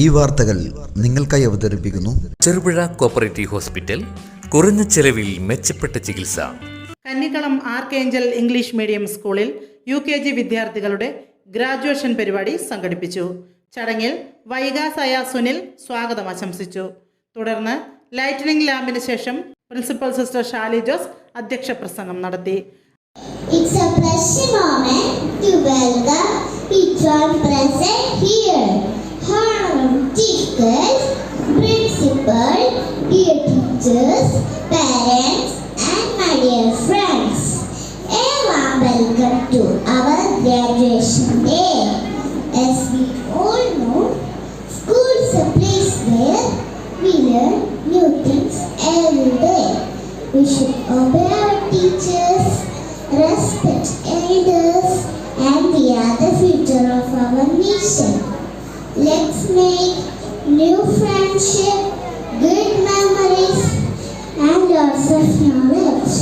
ഈ വാർത്തകൾ നിങ്ങൾക്കായി അവതരിപ്പിക്കുന്നു. ചെറുപുഴ കോപ്പറേറ്റീവ് ഹോസ്പിറ്റൽ കുറഞ്ഞ ചെലവിൽ മെച്ചപ്പെട്ട ചികിത്സ. കന്നിക്കളം ആർക്കേഞ്ചൽ ഇംഗ്ലീഷ് മീഡിയം സ്കൂളിൽ യു കെ ജി വിദ്യാർത്ഥികളുടെ ഗ്രാജുവേഷൻ പരിപാടി സംഘടിപ്പിച്ചു. ചടങ്ങിൽ വൈകാസായ സുനിൽ സ്വാഗതം ആശംസിച്ചു. തുടർന്ന് ലൈറ്റനിംഗ് ലാമ്പിന് ശേഷം പ്രിൻസിപ്പൽ സിസ്റ്റർ ഷാലി ജോസ് അധ്യക്ഷ പ്രസംഗം നടത്തി. It's a pleasure moment to welcome each one present here. Teachers, principal, dear teachers, parents, and my dear friends. A warm welcome to our graduation day. As we all know, school is a place where we learn new things every day. We should obey new friendship, good memories, and lots of knowledge.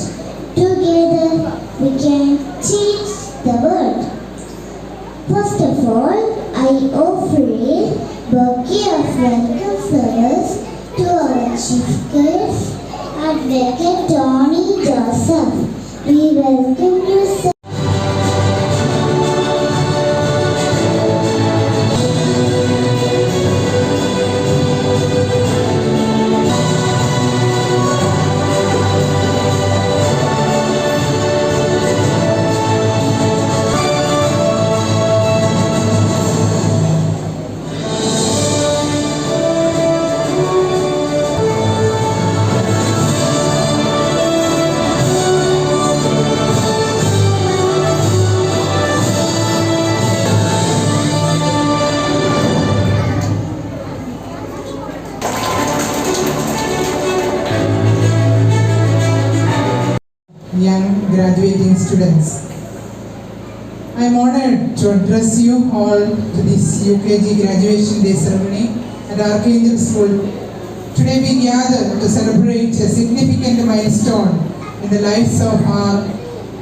Together, we can change the world. First of all, I offer a bouquet of welcome flowers to our chief guest, Advocate Tony Joseph. We welcome you, young graduating students. I am honored to address you all to this UKG graduation day ceremony at Archangel School. Today we gather to celebrate a significant milestone in the lives of our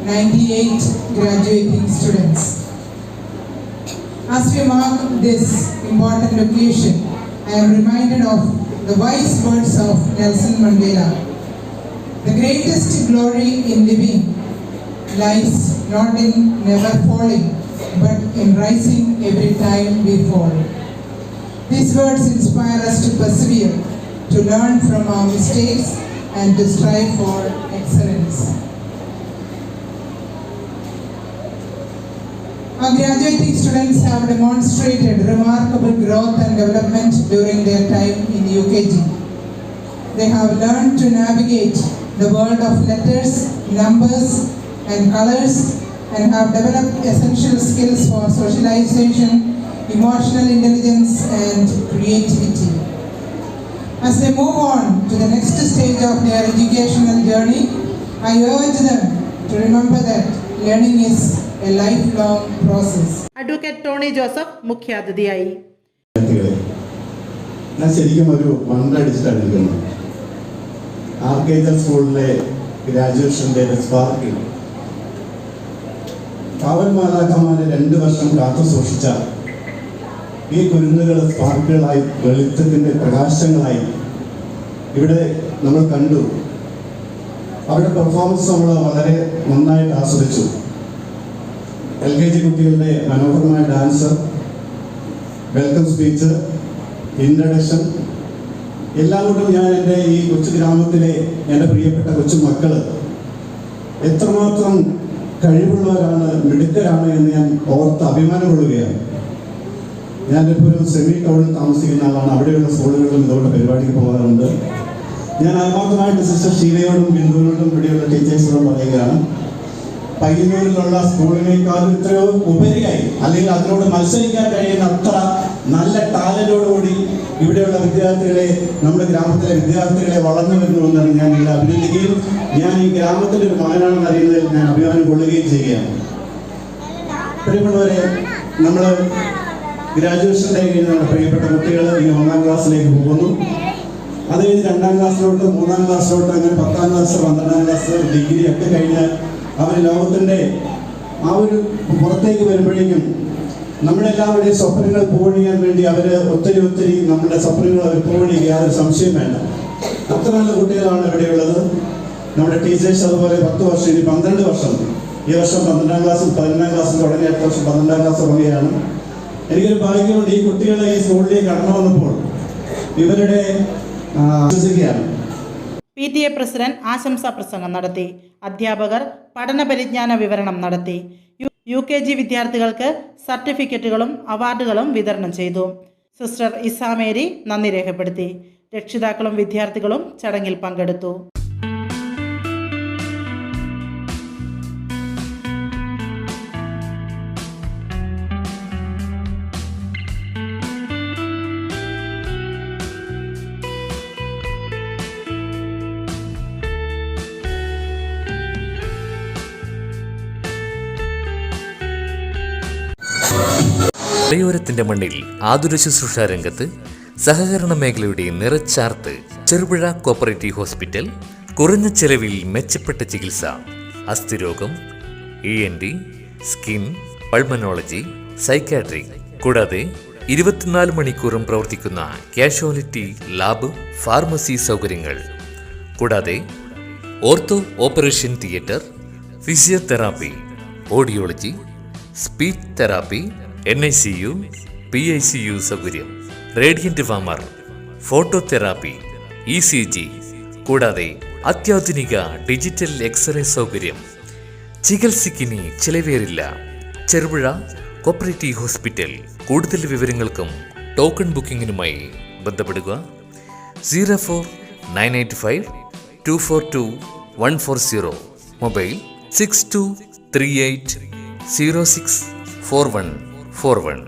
98 graduating students. As we mark this important occasion, I am reminded of the wise words of Nelson Mandela. The greatest glory in living lies not in never falling, but in rising every time we fall. These words inspire us to persevere, to learn from our mistakes, and to strive for excellence. Our graduating students have demonstrated remarkable growth and development during their time in UKG. They have learned to navigate the world of letters, numbers, and colors and have developed essential skills for socialization, emotional intelligence, and creativity. As they move on to the next stage of their educational journey, I urge them to remember that learning is a lifelong process. Advocate Tony Joseph മുഖ്യാതിഥിയായി ഞാൻ ശരിക്കും ഒരു വണ്ടടിച്ചിട്ടാണ് നിൽക്കുന്നത് ആർക്കേജൽ സ്കൂളിലെ ഗ്രാജുവേഷന്റെ സ്പാർക്കിൽ കാവൽ മാതാക്കന്മാരെ രണ്ട് വർഷം കാത്തു സൂക്ഷിച്ച ഈ കുരുന്നുകൾ സ്പാർക്കുകളായി വെളിച്ചത്തിന്റെ പ്രകാശങ്ങളായി ഇവിടെ നമ്മൾ കണ്ടു. അവരുടെ പെർഫോമൻസ് നമ്മൾ വളരെ നന്നായിട്ട് ആസ്വദിച്ചു. എൽ കെ ജി കുട്ടികളുടെ മനോഹരമായ ഡാൻസ് വെൽക്കം സ്പീച്ച് ഇൻട്രഡക്ഷൻ എല്ലാം കൊണ്ടും ഞാൻ എന്റെ ഈ കൊച്ചു ഗ്രാമത്തിലെ എന്റെ പ്രിയപ്പെട്ട കൊച്ചു മക്കൾ എത്രമാത്രം കഴിവുള്ളവരാണ് മിടുക്കരാണ് എന്ന് ഞാൻ ഓർത്ത് അഭിമാനം കൊള്ളുകയാണ് ഞാനിപ്പോൾ ഒരു സെമി ടൗണിൽ താമസിക്കുന്ന ആളാണ്. അവിടെയുള്ള സ്കൂളുകളിലും ഇതുകൊണ്ട് പരിപാടിക്ക് പോകാറുണ്ട്. ഞാൻ ആത്മാർത്ഥമായിട്ട് സിസ്റ്റർ ഷീലയോടും ബിന്ദുവിനോടും ഇവിടെയുള്ള ടീച്ചേഴ്സിനോടും പറയുകയാണ് പയ്യന്നൂരിലുള്ള സ്കൂളിനേക്കാൾ ഇത്രയോ ഉപരിയായി അല്ലെങ്കിൽ അതിനോട് മത്സരിക്കാൻ കഴിയുന്ന അത്ര നല്ല ടാലന്റോടുകൂടി ഇവിടെയുള്ള വിദ്യാർത്ഥികളെ നമ്മുടെ ഗ്രാമത്തിലെ വിദ്യാർത്ഥികളെ വളർന്നു വരുന്നുവെന്നാണ് ഞാൻ ഇവിടെ അഭിനന്ദിക്കുകയും ഞാൻ ഈ ഗ്രാമത്തിലെ ഒരു മകനാണെന്ന് അറിയുന്നതിൽ ഞാൻ അഭിമാനം കൊള്ളുകയും ചെയ്യുകയാണ്. പ്രിയപ്പെട്ടവരെ നമ്മൾ ഗ്രാജുവേഷൻ കഴിഞ്ഞ് നമ്മുടെ പ്രിയപ്പെട്ട കുട്ടികൾ ഈ ഒന്നാം ക്ലാസ്സിലേക്ക് പോകുന്നു. അത് കഴിഞ്ഞ് രണ്ടാം ക്ലാസ്സിലോട്ട് മൂന്നാം ക്ലാസ്സിലോട്ട് അങ്ങനെ പത്താം ക്ലാസ് പന്ത്രണ്ടാം ക്ലാസ് ഡിഗ്രി ഒക്കെ കഴിഞ്ഞ് അവർ ലോകത്തിന്റെ ആ ഒരു പുറത്തേക്ക് വരുമ്പോഴേക്കും നമ്മളെല്ലാവരുടെയും സ്വപ്നങ്ങൾ പൂവണിയാൻ വേണ്ടി അവർ ഒത്തിരി ഒത്തിരി നമ്മുടെ സ്വപ്നങ്ങൾ അവർ പൂവണിക്കുക യാതൊരു സംശയം വേണ്ട. അത്ര നല്ല കുട്ടികളാണ് ഇവിടെയുള്ളത് നമ്മുടെ ടീച്ചേഴ്സ് അതുപോലെ പത്ത് വർഷം ഇനി പന്ത്രണ്ട് വർഷം. ഈ വർഷം പന്ത്രണ്ടാം ക്ലാസ് പതിനൊന്നാം ക്ലാസ് തുടങ്ങി. അടുത്ത വർഷം പന്ത്രണ്ടാം ക്ലാസ് തുടങ്ങുകയാണ്. എനിക്കൊരു ഭാഗ്യമുണ്ട് ഈ കുട്ടികളെ ഈ സ്കൂളിലേക്ക് കടന്നു വന്നപ്പോൾ ഇവരുടെ പി ടി എ പ്രസിഡന്റ് ആശംസാ പ്രസംഗം നടത്തി. അധ്യാപകർ പഠന പരിജ്ഞാന വിവരണം നടത്തി. യു- കെ ജി വിദ്യാർത്ഥികൾക്ക് സർട്ടിഫിക്കറ്റുകളും അവാർഡുകളും വിതരണം ചെയ്തു. സിസ്റ്റർ ഇസാമേരി നന്ദി രേഖപ്പെടുത്തി. രക്ഷിതാക്കളും വിദ്യാർത്ഥികളും ചടങ്ങിൽ പങ്കെടുത്തു. മലയോരത്തിന്റെ മണ്ണിൽ ആതുര ശുശ്രൂഷ രംഗത്ത് സഹകരണ മേഖലയുടെ നിറച്ചാർത്ത് ചെറുപുഴ കോപ്പറേറ്റീവ് ഹോസ്പിറ്റൽ കുറഞ്ഞ ചെലവിൽ മെച്ചപ്പെട്ട ചികിത്സ അസ്ഥിരോഗം E N T skin pulmonology psychiatry കൂടാതെ ഇരുപത്തിനാല് മണിക്കൂറും പ്രവർത്തിക്കുന്ന കാഷ്വാലിറ്റി ലാബ് ഫാർമസി സൗകര്യങ്ങൾ. കൂടാതെ ortho operation theatre physiotherapy audiology speech therapy N I C U P I C U സൗകര്യം. Radiant warmer phototherapy E C G കൂടാതെ അത്യാധുനിക ഡിജിറ്റൽ എക്സ്റേ സൗകര്യം. ചികിത്സയ്ക്കിനി ചിലവേറില്ല. ചെറുപുഴ കോപ്പറേറ്റീവ് ഹോസ്പിറ്റൽ കൂടുതൽ വിവരങ്ങൾക്കും ടോക്കൺ ബുക്കിംഗിനുമായി ബന്ധപ്പെടുക. Zero four nine eight five two four two one four zero mobile six two three eight zero six four one four one